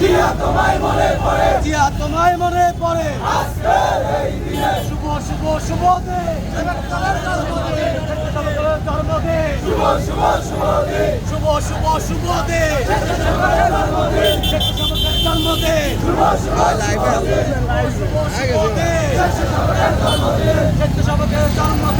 জিয়া তোমায় মনে পড়ে। জিয়া তোমায় শুভ শুভ শুভ দে শুভ শুভ শুভ শুভ শুভ শুভ দে জন্মদিন শুভ শুভ শুভ দে জন্মদিন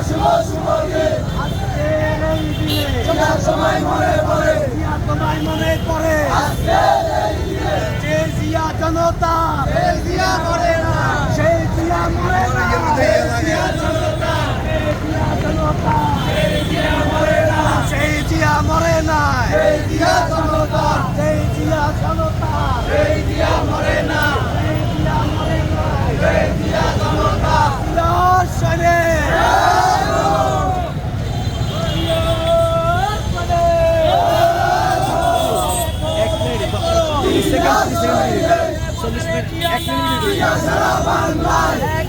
শুভ শুভ আজকের এই দিনে তোমায় মনে পড়ে তোমায় মনে পড়ে আজকের এই দিনে যে জিয়া জনতা এই জিয়া মরে না সেই জিয়া মরে না এই জিয়া জনতা সেই জিয়া জনতা এই জিয়া মরে না সেই জিয়া মরে না এই জিয়া জনতা সেই জিয়া জনতা জিয়া মিনিট এক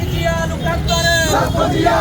জিয়া